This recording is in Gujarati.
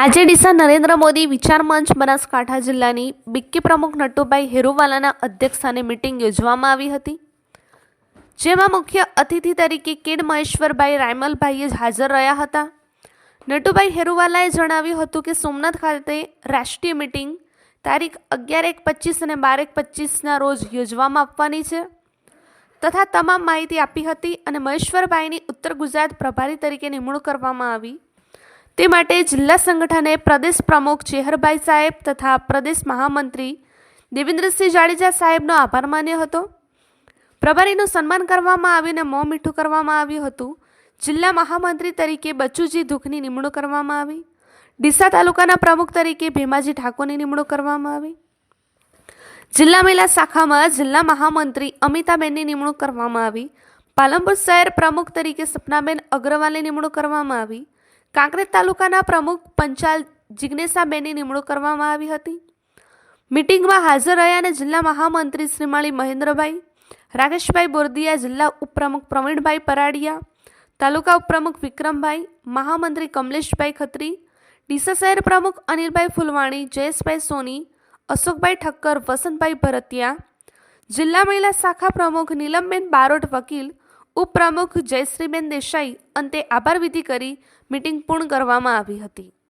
આજે ડીસા નરેન્દ્ર મોદી વિચાર મંચ બનાસકાંઠા જિલ્લાની બિક્કી પ્રમુખ નટુભાઈ હેરુવાલાના અધ્યક્ષસ્થાને મિટિંગ યોજવામાં આવી હતી, જેમાં મુખ્ય અતિથિ તરીકે કેડ મહેશ્વરભાઈ રાયમલભાઈએ હાજર રહ્યા હતા. નટુભાઈ હેરુવાલાએ જણાવ્યું હતું કે સોમનાથ ખાતે રાષ્ટ્રીય મિટિંગ તારીખ અગિયાર એક પચીસ અને બાર એક પચીસના રોજ યોજવામાં આપવાની છે. તથા તમામ માહિતી આપી હતી અને મહેશ્વરભાઈની ઉત્તર ગુજરાત પ્રભારી તરીકે નિમણૂક કરવામાં આવી તે માટે જિલ્લા સંગઠને પ્રદેશ પ્રમુખ ચેહરભાઈ સાહેબ તથા પ્રદેશ મહામંત્રી દેવેન્દ્રસિંહ જાડેજા સાહેબનો આભાર માન્યો હતો. પ્રભારીનું સન્માન કરવામાં આવ્યું અને મોં મીઠું કરવામાં આવ્યું હતું. જિલ્લા મહામંત્રી તરીકે બચુજી દુઃખની નિમણૂક કરવામાં આવી. ડીસા તાલુકાના પ્રમુખ તરીકે ભીમાજી ઠાકોરની નિમણૂક કરવામાં આવી. જિલ્લા મહિલા શાખામાં જિલ્લા મહામંત્રી અમિતાબેનની નિમણૂક કરવામાં આવી. પાલનપુર શહેર પ્રમુખ તરીકે સપનાબેન અગ્રવાલની નિમણૂક કરવામાં આવી. કાંકરેજ તાલુકાના પ્રમુખ પંચાલ જિજ્ઞેશાબેનની નિમણૂક કરવામાં આવી હતી. મિટિંગમાં હાજર રહ્યા અને જિલ્લા મહામંત્રી શ્રીમાળી મહેન્દ્રભાઈ, રાકેશભાઈ બોરદિયા, જિલ્લા ઉપપ્રમુખ પ્રવીણભાઈ પરાડિયા, તાલુકા ઉપપ્રમુખ વિક્રમભાઈ, મહામંત્રી કમલેશભાઈ ખત્રી, ડીસા શહેર પ્રમુખ અનિલભાઈ ફુલવાણી, જયેશભાઈ સોની, અશોકભાઈ ઠક્કર, વસંતભાઈ ભરતિયા, જિલ્લા મહિલા શાખા પ્રમુખ નીલમબેન બારોટ વકીલ ઉપપ્રમુખ જયશ્રીબેન દેસાઈ અંતે આભાર વિધિ કરી મિટિંગ પૂર્ણ કરવામાં આવી હતી.